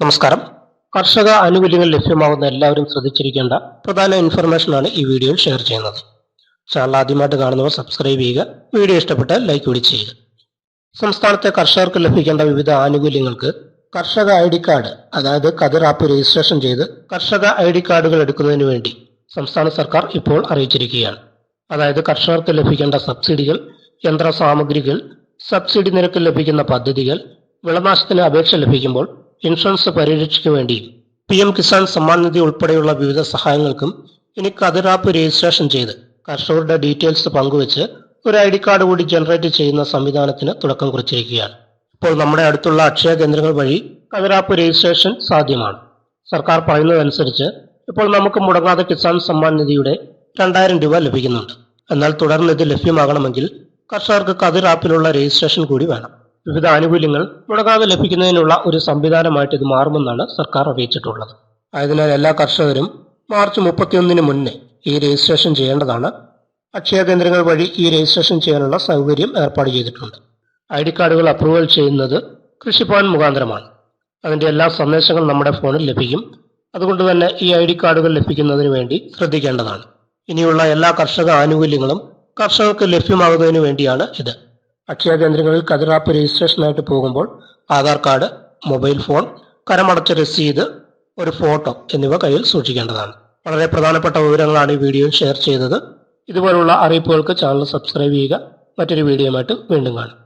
നമസ്കാരം. കർഷക ആനുകൂല്യങ്ങൾ ലഭ്യമാകുന്ന എല്ലാവരും ശ്രദ്ധിച്ചിരിക്കേണ്ട പ്രധാന ഇൻഫർമേഷനാണ് ഈ വീഡിയോയിൽ ഷെയർ ചെയ്യുന്നത്. ചാനൽ ആദ്യമായിട്ട് കാണുന്നവർ സബ്സ്ക്രൈബ് ചെയ്യുക വീഡിയോ ഇഷ്ടപ്പെട്ടാൽ ലൈക്ക് കൂടി ചെയ്യുക. സംസ്ഥാനത്തെ കർഷകർക്ക് ലഭിക്കേണ്ട വിവിധ ആനുകൂല്യങ്ങൾക്ക് കർഷക ഐ ഡി കാർഡ് അതായത് കതിർ ആപ്പ് രജിസ്ട്രേഷൻ ചെയ്ത് കർഷക ഐ ഡി കാർഡുകൾ എടുക്കുന്നതിന് വേണ്ടി സംസ്ഥാന സർക്കാർ ഇപ്പോൾ അറിയിച്ചിരിക്കുകയാണ്. അതായത് കർഷകർക്ക് ലഭിക്കേണ്ട സബ്സിഡികൾ യന്ത്ര സാമഗ്രികൾ സബ്സിഡി നിരക്കിൽ ലഭിക്കുന്ന പദ്ധതികൾ വിളനാശത്തിന് അപേക്ഷ ലഭിക്കുമ്പോൾ ഇൻഷുറൻസ് പരിരക്ഷയ്ക്ക് വേണ്ടി പി എം കിസാൻ സമ്മാൻ നിധി ഉൾപ്പെടെയുള്ള വിവിധ സഹായങ്ങൾക്കും ഇനി കതിർ ആപ്പ് രജിസ്ട്രേഷൻ ചെയ്ത് കർഷകരുടെ ഡീറ്റെയിൽസ് പങ്കുവച്ച് ഒരു ഐ ഡി കാർഡ് കൂടി ജനറേറ്റ് ചെയ്യുന്ന സംവിധാനത്തിന് തുടക്കം കുറിച്ചിരിക്കുകയാണ്. ഇപ്പോൾ നമ്മുടെ അടുത്തുള്ള അക്ഷയ കേന്ദ്രങ്ങൾ വഴി കതിരാപ്പ് രജിസ്ട്രേഷൻ സാധ്യമാണ്. സർക്കാർ പറയുന്നതനുസരിച്ച് ഇപ്പോൾ നമുക്ക് മുടങ്ങാതെ കിസാൻ സമ്മാൻ നിധിയുടെ രണ്ടായിരം രൂപ ലഭിക്കുന്നുണ്ട്. എന്നാൽ തുടർന്ന് ഇത് ലഭ്യമാകണമെങ്കിൽ കർഷകർക്ക് കതിർ ആപ്പിലുള്ള രജിസ്ട്രേഷൻ കൂടി വേണം. വിവിധ ആനുകൂല്യങ്ങൾ മുടങ്ങാതെ ലഭിക്കുന്നതിനുള്ള ഒരു സംവിധാനമായിട്ട് ഇത് മാറുമെന്നാണ് സർക്കാർ അറിയിച്ചിട്ടുള്ളത്. ആയതിനാൽ എല്ലാ കർഷകരും മാർച്ച് മുപ്പത്തിയൊന്നിന് മുന്നേ ഈ രജിസ്ട്രേഷൻ ചെയ്യേണ്ടതാണ്. അക്ഷയ കേന്ദ്രങ്ങൾ വഴി ഈ രജിസ്ട്രേഷൻ ചെയ്യാനുള്ള സൗകര്യം ഏർപ്പാട് ചെയ്തിട്ടുണ്ട്. ഐ ഡി കാർഡുകൾ അപ്രൂവൽ ചെയ്യുന്നത് കൃഷിഭവൻ മുഖാന്തരമാണ്. അതിന്റെ എല്ലാ സന്ദേശങ്ങളും നമ്മുടെ ഫോണിൽ ലഭിക്കും. അതുകൊണ്ട് തന്നെ ഈ ഐ ഡി കാർഡുകൾ ലഭിക്കുന്നതിന് വേണ്ടി ശ്രദ്ധിക്കേണ്ടതാണ്. ഇനിയുള്ള എല്ലാ കർഷക ആനുകൂല്യങ്ങളും കർഷകർക്ക് ലഭ്യമാകുന്നതിന് വേണ്ടിയാണ് ഇത്. അക്ഷയ കേന്ദ്രങ്ങളിൽ കതിറാപ്പ് രജിസ്ട്രേഷനായിട്ട് പോകുമ്പോൾ ആധാർ കാർഡ് മൊബൈൽ ഫോൺ കരമടച്ച രസീത് ഒരു ഫോട്ടോ എന്നിവ കയ്യിൽ സൂക്ഷിക്കേണ്ടതാണ്. വളരെ പ്രധാനപ്പെട്ട വിവരങ്ങളാണ് ഈ വീഡിയോയിൽ ഷെയർ ചെയ്തത്. ഇതുപോലുള്ള അറിയിപ്പുകൾക്ക് ചാനൽ സബ്സ്ക്രൈബ് ചെയ്യുക. മറ്റൊരു വീഡിയോയുമായിട്ട് വീണ്ടും കാണാം.